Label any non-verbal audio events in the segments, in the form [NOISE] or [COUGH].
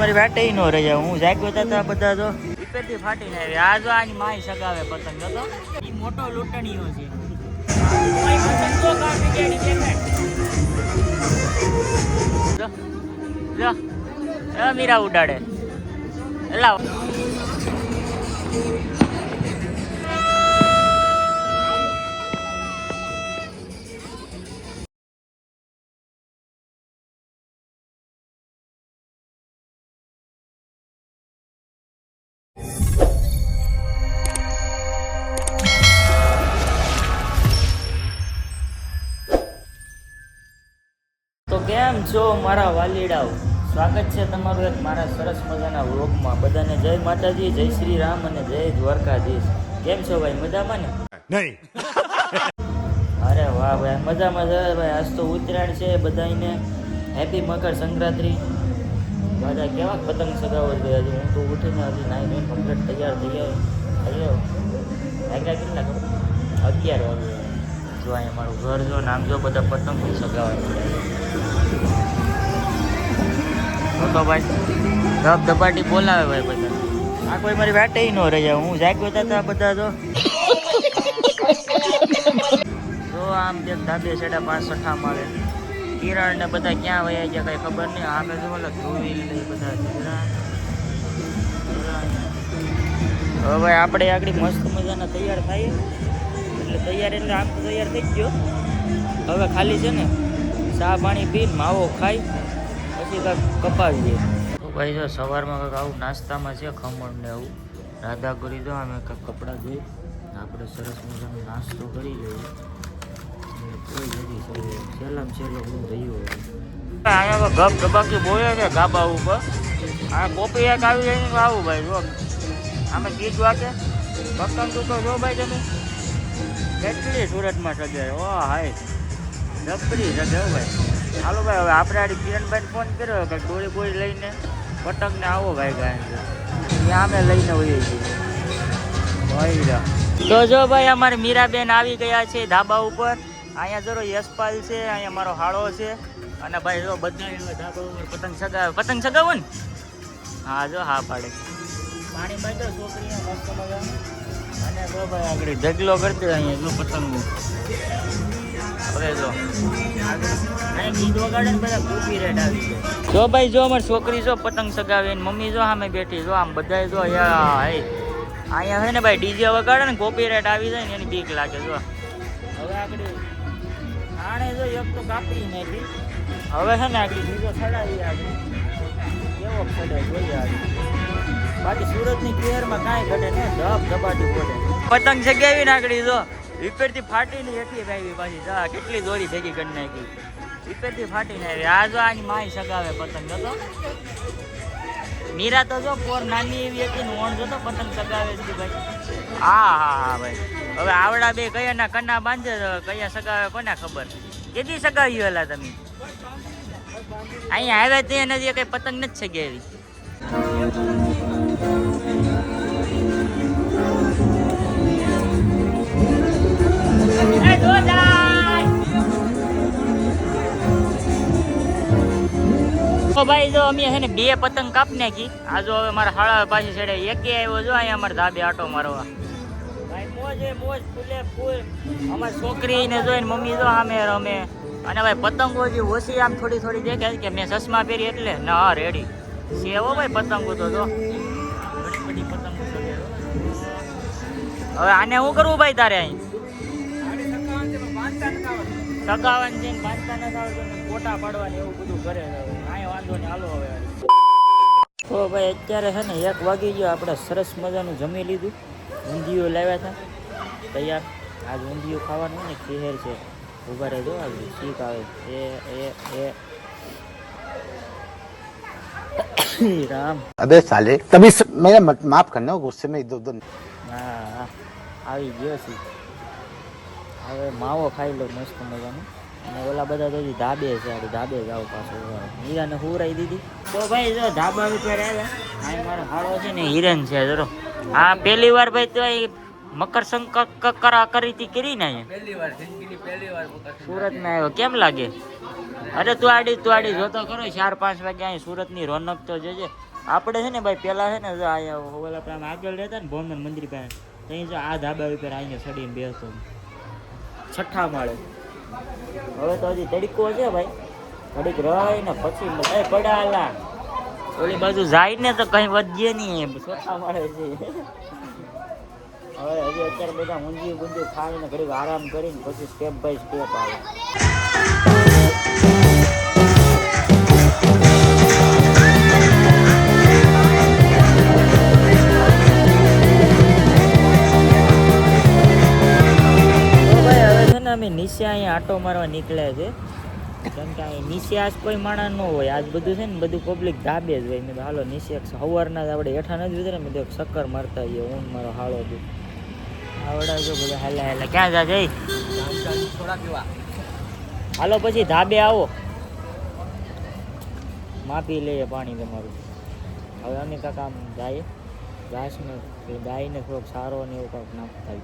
મારી વાટે નો રહી હું જાગ્યો તા તા બધા તો. ઉપરથી ફાટીને આવી. આ જો આની માય સગાવે પતંગ હતો ઈ મોટો લૂંટણીયો છે. એ મીરા ઉડાડે. લાવ તો કેમ છો મારા વાલીડાઓ? સ્વાગત છે તમારું એક મારા સરસ મજાના વ્લોગમાં. બધાને જય માતાજી જય શ્રી રામ અને જય દ્વારકાધીશ. કેમ છો ભાઈ મજામાં ને? નહીં. અરે વાહ ભાઈ મજામાં છે ભાઈ. આજ તો ઉત્તરાયણ છે બધાને હેપી મકર સંક્રાંતિ. બધા કેવા પતંગ સગાવો છે? હજી હું તો ઉઠીને હજી નાઈ નહીં કમ્પ્લીટ તૈયાર થઈ ગયો હલો. વાગ્યા કેટલા ખબર અગિયાર વાગે. જો અહીંયા મારું ઘર જો નામ જો બધા પતંગ સગાવા તો ભાઈ ધબ ધપાટી બોલાવે ભાઈ બધા. આ કોઈ મારી વાટે ન રહી જાય હું જાગ્યો તા તા બધા તો. [LAUGHS] તો આમ બે ધાબે છેડા પાંચ સઠા મારે. કિરણ ને બધા ક્યાં વયા ગયા કઈ ખબર નહીં. આમે જો ઓલા ને બધા હવે આપણે આગળ મસ્ત મજાના તૈયાર થાય એટલે તૈયાર એટલે તો તૈયાર થઈ ગયો. હવે ખાલી છે ને ચા પાણી પી માવો ખાઈ, પછી કાંઈક કપાવીએ તો ભાઈ જો સવારમાં કાંઈક આવું નાસ્તામાં છે ખમણ ને આવું રાધા કરી દો અમે કાંઈક કપડાં ધોઈ, આપણે સરસ મજાનો નાસ્તો કરી લઈએ. અહીંયા ગપ ગબાકી બોલે છે ગાબા ઉપર. આ કોપી એક આવી જાય આવું ભાઈ, જો. આમે ગીત વાગે. તું તો જો ભાઈ તમે. સુરતમાં સજાય. ઓ, હાય. સજાય ભાઈ. હાલો ભાઈ, હવે આપણે આડી કિરણભાઈ ફોન કર્યો કે દોરી બોરી લઈને પતંગને આવો ભાઈ ગાય ત્યાં અમે લઈને હોઈએ છીએ ભાઈ. તો જો ભાઈ, અમારે મીરાબેન આવી ગયા છે ધાબા ઉપર. અહીંયા જરો યશપાલ છે અહીંયા મારો હાળો છે. અને ભાઈ જો બધા પતંગ સગાવે. પતંગ સગાવો ને? હા જો હા પાડે. પાણી તો છોકરીને મસ્ત અને જો ભાઈ આગળ ઢગલો કરતી અહીંયા જો પતંગ. જો. ભાઈ જો અમારી છોકરી જો પતંગ સગાવે મમ્મી જો સામે બેઠી. જો આમ બધા જો અહીંયા છે ને ભાઈ ડીજે વગાડે ને કોપી રેટ આવી જાય ને એની બીક લાગે જો. હવે આગળ આણે જો એક તો કાપી નાખી. હવે છે ને આગળ બીજો ચડાવી આગળ કેવો પડે જોઈએ આગળ બાકી સુરતની કેરમાં કાંઈ ઘટે ને ધબ ધબાટી બોલે પતંગ જગ્યાવી નાખડી જો વિપેરથી ફાટીને એટલી આવી પાછી. જા, કેટલી દોરી ભેગી કરી નાખી. વિપેરથી ફાટીને આવી. આ જો આની માય સગાવે પતંગ હતો મીરા તો જો પોર નાની એવી હતી ને ઓણ જોતો, પતંગ સગાવે છે ભાઈ. હા હા હા, ભાઈ. હવે આવડા બે કયાના કન્ના બાંધે, કયા સગાવે કોને ખબર? કેટલી સગાવી વેલા તમે? અહીંયા આવ્યા ત્યાં નથી કઈ પતંગ નથી સગાવી તો ભાઈ જો અમે છે ને બે પતંગ કાપ નાખી. આ જો હવે મારા હાળા પાછી છેડે એકે આવ્યો જો અહીંયા અમારે ધાબે આટો મારવા. મોજ ફૂલે ફૂલ. અમારી છોકરીને જોઈને મમ્મી જો સામે રમે. અને ભાઈ પતંગો જે ઓછી આમ થોડી થોડી દેખાય કે મેં ચશ્મા પહેરી એટલે? ના રેડી સેવો ભાઈ પતંગો તો હવે આને શું કરવું ભાઈ તારે અહીં? સગાવન છે બાંધતા નથી ફોટા પાડવાની એવું બધું કરે કાંઈ વાંધો નહીં, હાલો હવે. તો ભાઈ અત્યારે છે ને એક વાગી ગયો, આપણે સરસ મજાનું જમી લીધું. ઊંધિયું લાવ્યા હતા. તૈયાર. આજ ઊંધિયું ખાવાનું ને ખીહેર છે. ઊભા રહેજો આ શીખ આવે. એ એ એ. [COUGHS] રામ. અબે સાલે તમે મેને માફ કરને ગુસ્સે મેં ઇધર ઉધર હા આવી ગયો છે. હવે માવો ખાઈ લો મસ્ત મજાનું. અને ઓલા બધા તો ધાબે છે આપણે ધાબે જાવ પાછું. હીરાને હુરાઈ દીધી. તો ભાઈ જો ધાબા ઉપર આવ્યા મારો હારો છે ને હિરન છે જરો હા પહેલી વાર ભાઈ તો મકર સંકરા કરીતી કરી ને અહીંયા? સુરતમાં આવ્યો. કેમ લાગે? અરે તું આડી તું આડી જોતો કરો ચાર પાંચ વાગે અહીં સુરતની રોનક તો જજે. આપણે છે ને ભાઈ પેલા છે ને જો અહીંયા ઓલા આપણે આગળ રહેતા ને ભવન મંદિર પાસે ત્યાં જો આ ધાબા ઉપર આવીને ચડીને બેસતો. છઠ્ઠા માળે. હવે તો હજી તડકો છે ભાઈ. ઘડીક રહી ને પછી એ પડાલા. ઓલી બાજુ જાય ને તો કઈ વધીએ નહીં. છઠ્ઠા માળે છે હવે હજી અત્યારે બધા ઊંધિયું ગુંધિયું ખાઈને ઘડીક આરામ કરીને પછી સ્ટેપ બાય સ્ટેપ આવે. અમે નીચે અહીંયા આટો મારવા નીકળ્યા છે. કેમ કે અહીં નીચે આજ કોઈ માણસ ન હોય. આજ બધું છે ને બધું પબ્લિક ધાબે જ હોય. મેં હાલો, નીચે સવારના જ આપણે હેઠા નથી ઉતરે મેં તો એક ચક્કર મારતા જઈએ ઊંઘ મારો હાળો દઉં આવડા જો બધા હાલે હાલા. ક્યાં જા જઈ? હાલો પછી ધાબે આવો. માપી લઈએ પાણી તમારું. હવે અમે કાંક આમ જાય ઘાસને, ગાયને થોડોક સારો ને એવું કાંઈક નાખતા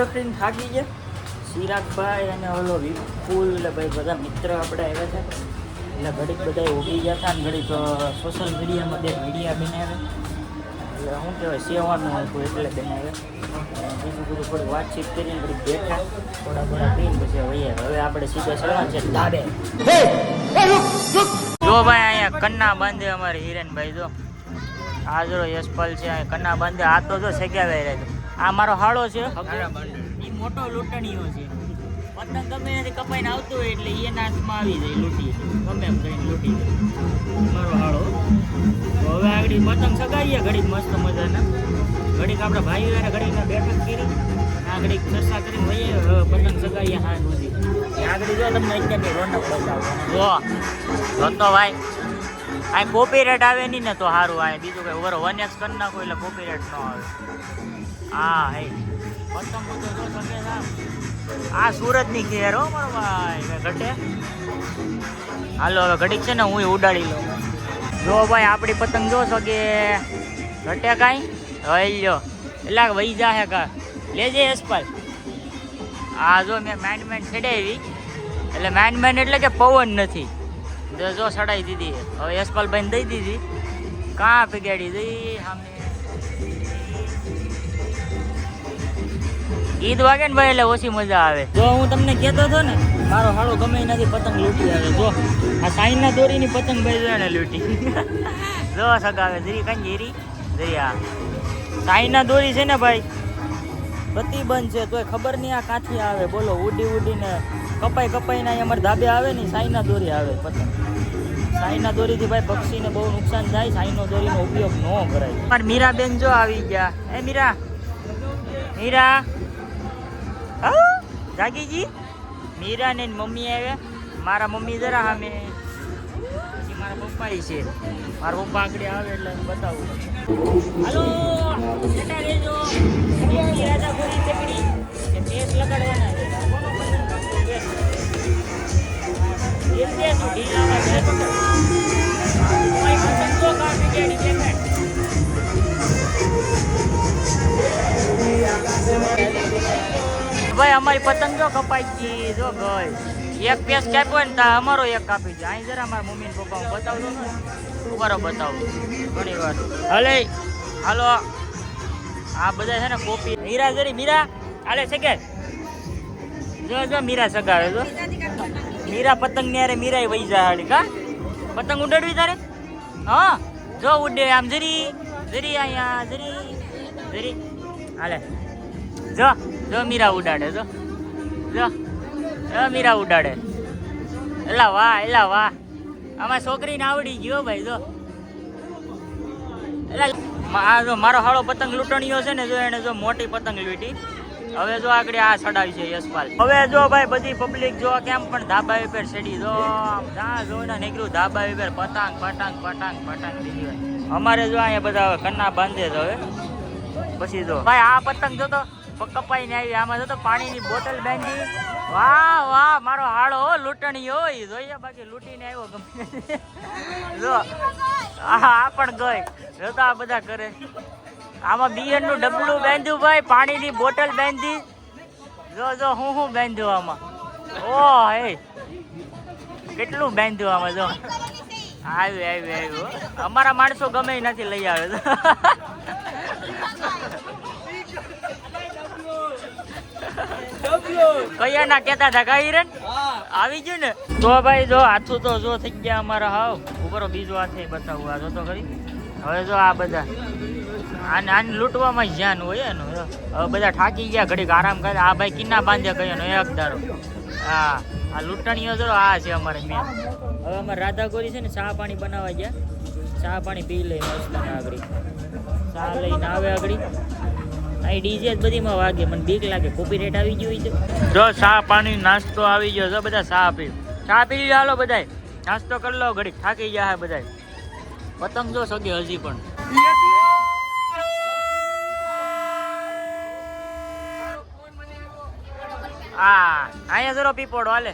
રખડી રખડીને થાકી ગયા. ચિરાગભાઈ અને ઓલો વિપુલ એટલે ભાઈ બધા મિત્ર આપણે આવ્યા છે. એટલે ઘડીક બધા ઉગી ગયા હતા ને ઘડીક સોશિયલ મીડિયામાં બે મીડિયા બનાવે એટલે શું કહેવાય સેવાનું હતું એટલે બનાવે બીજું બધું થોડી વાતચીત કરીને ઘડીક બેઠા. થોડા થોડા પીને પછી હવે હવે આપણે સીધા ચડવાનું છે ધાબે. જો ભાઈ અહીંયા કન્ના બાંધે અમારે હિરેનભાઈ જો. આજરો યશપાલ છે કન્ના બાંધે. આ તો જો સગ્યા રહે છે. આ મારો હાળો છે. એ મોટો લૂંટણીઓ છે. પતંગ ગમે ત્યાંથી કપાઈને આવતું હોય એટલે એના હાથમાં આવી જાય લૂંટી ગમે એમ કરીને લૂંટી જાય. મારો હાળો. તો હવે આગળ પતંગ સગાવીએ ઘડીક મસ્ત મજાના. ઘડીક આપણા ભાઈ અને ઘડીક બેઠક કરી. આ ઘડીક ચર્ચા કરીને વહીએ પતંગ સગાવીએ હા સુધી. આગળ જો તમને અત્યારની રોનક બતાવો. જો તો ભાઈ આ કોપીરાઇટ આવે નહીં ને તો સારું આ બીજું કઈ ઓવર વન એક્સ કરી નાખો એટલે કોપીરાઇટ ન આવે. હા હે પતંગ તો જો તમે આ સુરતની ઘેર હો મારો ભાઈ. ઘટે. હાલો, હવે ઘડીક છે ને હું ઉડાડી લઉં. જો ભાઈ, આપણી પતંગ જો છો કે ઘટે કાંઈ? હઈ લ્યો. એટલે વહી જાહે કા લેજે એસપાલ આ જો મેં માઇન્ડ માઇન્ડ છેડાવી એટલે માઇન્ડ માઇન્ડ એટલે કે પવન નથી. જો સડાઈ દીધી હવે યશપાલભાઈને દઈ દીધી. કાં પીગાડી દઈ સામે. ઈદ વાગે ને ભાઈ એટલે ઓછી મજા આવે. જો હું તમને કહેતો હતો ને મારો હાળો ગમે નથી પતંગ લૂંટી આવે. જો આ સાઈનના દોરીની પતંગ ભાઈ જો એને લૂંટી. [LAUGHS] જો સગાવે. જરી કાંઈ હીરી જરી આ. સાઈનના દોરી છે ને ભાઈ પ્રતિબંધ છે, તોય ખબર નહીં આ કાંથી આવે. બોલો, ઉડી ઉડીને કપાઈ કપાઈને અહીં અમારે ધાબે આવે ને, સાઈના દોરી આવે પતંગ. સાઈના દોરીથી ભાઈ પક્ષીને બહુ નુકસાન થાય, સાઈનો દોરીનો ઉપયોગ ન કરાય. પણ મીરાબેન જો આવી ગયા. એ મીરા મીરા. જાગીજી. મીરા ને મમ્મી આવ્યા. મારા મમ્મી જરા સામે. મારા પપ્પા છે. મારા પપ્પા આગળ આવે એટલે હું બતાવું. હાલો જતા રહેજો રાજાપુરી ચકડી. કે પેસ લગાડવાના. ભાઈ, અમારી પતંગ જો કપાઈ ગઈ. જો ગઈ એક પેસ કાપ્યો ને તા અમારો એક કાપી જાય અહીં જરા મારા મમ્મી પપ્પા હું બતાવતો ને ઉભારો બતાવું? ઘણી વાર. હલે. હાલો. આ બધા છે ને કોપી. મીરા જરી, મીરા. હાલે છે કે જો જો, મીરા સગાવે, જો. મીરા પતંગ ને અરે મીરા વહી જાય હાડી કા? પતંગ ઉડાડવી તારે? હા? જો ઉડે આમ જરી. જરી અહીંયા, જરી. જરી. હાલે. જો જો, મીરા ઉડાડે, જો. જો. મીરા ઉડાડે. એલા વાહ એલા વાહ. આમાં છોકરીને આવડી ગયો ભાઈ, જો. એલા આ જો મારો હાળો પતંગ લૂંટણીયો છે ને, જો એને જો મોટી પતંગ લૂંટી. હવે જો આગળ આ ચડાવી છે યશપાલ. હવે જો ભાઈ બધી પબ્લિક જો કેમ પણ ધાબા ઉપર ચડી, જો જ્યાં જો ને નીકળ્યું ધાબા ઉપર પતંગ પતંગ પતંગ પતંગ બીજી અમારે જો અહીંયા બધા કન્ના બાંધે તો હવે. પછી જો. ભાઈ, આ પતંગ જો તો કપાઈ ને આવી આમાં તો પાણીની બોટલ બાંધી. વાહ વાહ, મારો હાળો લૂંટણી હોય. જોઈએ બાકી લૂંટીને આવ્યો ગમે. જો, આ પણ ગઈ. જો તો આ બધા કરે. આમાં બિયરનું ડબલું બાંધ્યું ભાઈ, પાણીની બોટલ બાંધી. જો જો, હું હું બાંધ્યું આમાં? ઓ, હે. કેટલું બાંધ્યું આમાં, જો? આવ્યું આવ્યું આવ્યું. અમારા માણસો ગમે નથી લઈ આવે. કયા ના કેતા હતા કઈ રે આવી ગયું ને? તો ભાઈ, જો હાથું તો જો થઈ ગયા અમારા હાવ. ઉપર બીજો હાથે બતાવું, આ જો તો ખરી. હવે જો આ બધા. આને આને લૂંટવામાં ધ્યાન હોય એનું હવે બધા થાકી ગયા, ઘડીક આરામ કરે. આ ભાઈ કિન્ના બાંધ્યા કયો એ દારો હા, આ લૂંટણીઓ જો આ છે અમારે મેં હવે અમારે રાધાગોરી છે ને, ચા પાણી બનાવવા ગયા. ચા પાણી પી લઈ મસ્ત આગળ. ચા લઈને આવે આગળ. અહીં ડીજે બધીમાં વાગે. મને બીક લાગે. કોપીરાઈટ આવી ગયું તો. જો ચા પાણી નાસ્તો આવી ગયો જો બધા ચા પી ચા પી લીધા હાલો બધાય. નાસ્તો કરી લો, ઘડીક થાકી ગયા હે બધાય. પતંગ જો સગે હજી પણ. હા અહીંયા જરો પીપોડો હાલે.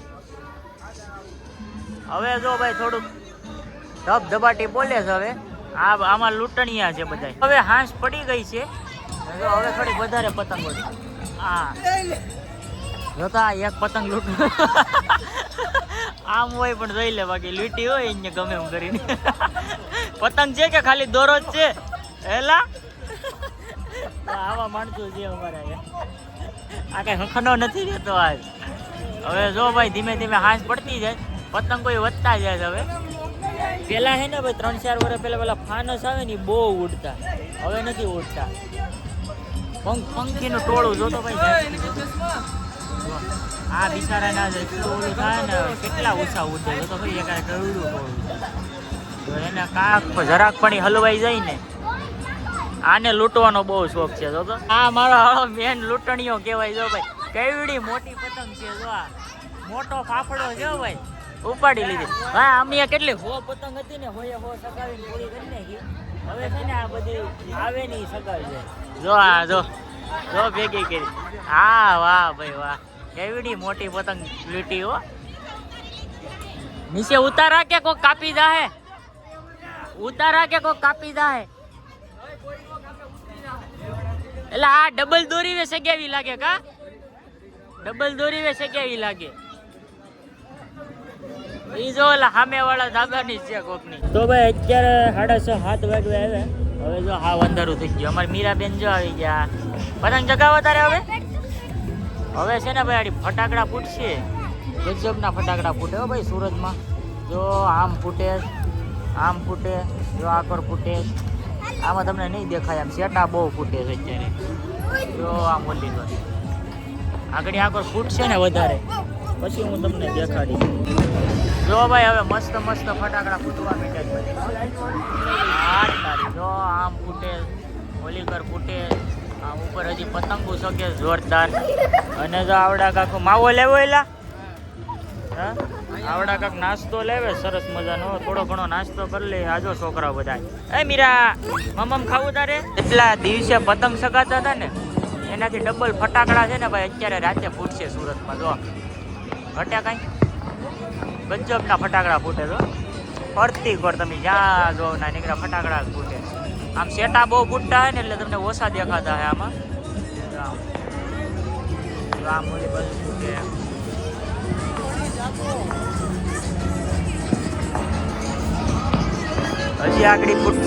હવે જો ભાઈ થોડુંક ધબ ધબાટી બોલે છે હવે. આ, આમાં લૂંટણિયા છે બધા હવે હાંસ પડી ગઈ છે. હવે થોડી વધારે પતંગો હા. જોતા આ એક પતંગ લૂંટ આમ હોય પણ જોઈ લે બાકી લૂંટી હોય અહીંયા ગમે એમ કરીને. પતંગ છે કે ખાલી દોરો જ છે? હેલા? આવા માણસો છે અમારા આ કઈ હખનો નથી રહેતો આજ હવે જો ભાઈ ધીમે ધીમે હાંસ પડતી જાય. પતંગો કોઈ વધતા જાય હવે. પેલા હે ને ભાઈ ત્રણ ચાર વર્ષ પેલા પેલા ફાનસ આવે ને બહુ ઉડતા. હવે નથી ઉડતા. પંખીનું ટોળું જોતો ભાઈ આ બિચારા ના એટલું ઓલું થાય ને કેટલા ઓછા ઉઠે જોતો ભાઈ એક ગળું ટોળું તો એને કાક જરાક પણ હલવાઈ જાય ને આને લૂંટવાનો બહુ શોખ છે જો આ મારો મેન લૂંટણીઓ કહેવાય જો ભાઈ. કેવડી મોટી પતંગ છે જો આ. મોટો ફાફડો છે ભાઈ. ઉપાડી લીધી. હા અમે કેટલી હો પતંગ હતી ને હોએ હો સગાવીને પૂરી કરી નાખી. હવે છે ને આ બધી આવે ની સગર છે. જો આ જો જો ભેગી કરી. હા, વાહ ભાઈ વાહ. કેવડી મોટી પતંગ લીટી હો. નીચે ઉતારા કે કોક કાપી જાહે. ઉતારા કે કોક કાપી જાહે. એટલે આ ડબલ દોરી વે સગાવી લાગે કા? ડબલ દોરી વે સગાવી લાગે. ઈ જો સામે વાળા તો ભાઈ અત્યારે સાડા છ, સાત વાગે આવે હવે જો હા અંધારું થઈ ગયું. અમારી મીરાબેન જો આવી ગયા. પતંગ ચગાવો તારે હવે? હવે છે ને ભાઈ ફટાકડા ફૂટશે. ગજબના ફટાકડા ફૂટે હો ભાઈ સુરતમાં. જો આમ ફૂટે આમ ફૂટે, જો આકર ફૂટે. આમાં તમને નહીં દેખાય આમ સેટા બહુ ફૂટે છે અત્યારે. જો આમ ઓલી તો. આગળ આગળ ફૂટશે ને વધારે. પછી હું તમને દેખાડીશ. જો ભાઈ, હવે મસ્ત મસ્ત ફટાકડા ફૂટવા માંડ્યા છે. જો આમ ફૂટે, હોલીકર ફૂટે, આમ ઉપર હજી પતંગો શકે જોરદાર. અને જો આવડા કાકો માવો લેવો એલા? હા? આવડા કાક નાસ્તો લેવે, સરસ મજાનો. થોડો ઘણો નાસ્તો કરી લે આજો છોકરાઓ બધા એ મીરા, મમમ ખાવું તારે? એટલા દિવસે પતંગ સગાતા હતા ને, એનાથી ડબલ ફટાકડા છે ને ભાઈ, અત્યારે રાતે ફૂટશે સુરતમાં, જો. ઘટ્યા કાંઈ? ગજબના ફટાકડા ફૂટે તો ફરતી કોર તમે જ્યાં જો ના નીકળ્યા, ફટાકડા ફૂટે. આમ સેટા બહુ ફૂટતા હોય ને એટલે તમને ઓછા દેખાતા હોય આમાં. આમ. ઓલી ફૂટે હજી આગળ ફૂટ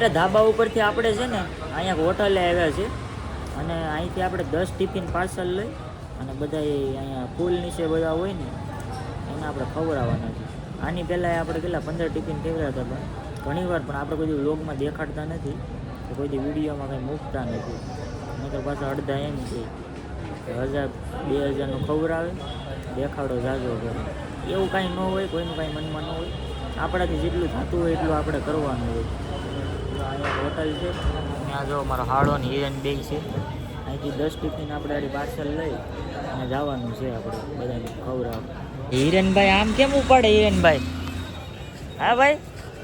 અત્યારે ધાબા ઉપરથી આપણે છે ને અહીંયા હોટલે આવ્યા છે અને અહીંથી આપણે દસ ટિફિન પાર્સલ લઈ અને બધા અહીંયા પુલ નીચે બધા હોય ને, એને આપણે ખવડાવવાના છે. આની પહેલાં આપણે કેટલા પંદર ટિફિન ખવડાવતા હતા ઘણી વાર પણ આપણે કોઈ વ્લોગમાં દેખાડતા નથી, કે કોઈ વિડીયોમાં કંઈ મૂકતા નથી. નહીંતર પાછા અડધા એમ છે હજાર, બે હજારનું ખવડાવે, દેખાડો જાજો કરે. એવું કાંઈ ન હોય, કોઈનું કાંઈ મનમાં ન હોય. આપણાથી જેટલું થતું હોય એટલું આપણે કરવાનું હોય. તો અહીંયા હોટલ છે. ત્યાં જો મારો હાડો ને હિરેન બે છે. અહીંથી દસ ટિફિન આપણે આડી પાર્સલ લઈ અને જવાનું છે આપણે બધાને ખવડાવ હિરેનભાઈ આમ કેમ ઉપાડે હિરેનભાઈ હા ભાઈ?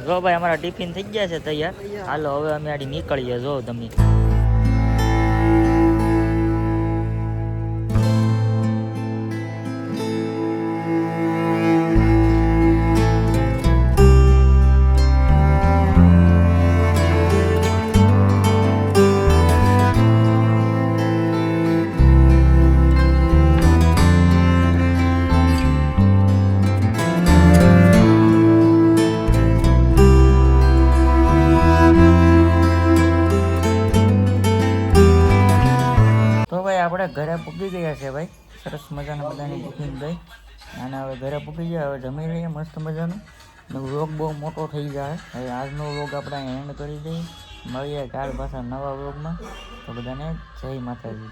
જો ભાઈ, અમારા ટિફિન થઈ ગયા છે તૈયાર. હાલો, હવે અમે આડી નીકળીએ, જો તમે. ગઈ અને હવે ઘરે પૂકી ગયા, હવે જમી લઈએ મસ્ત મજાનું. વ્લોગ બહુ મોટો થઈ જાય. હવે આજનો વ્લોગ આપણે એન્ડ કરી દઈએ. મળીએ કાલ પાછા નવા વ્લોગમાં. તો બધાને જય માતાજી.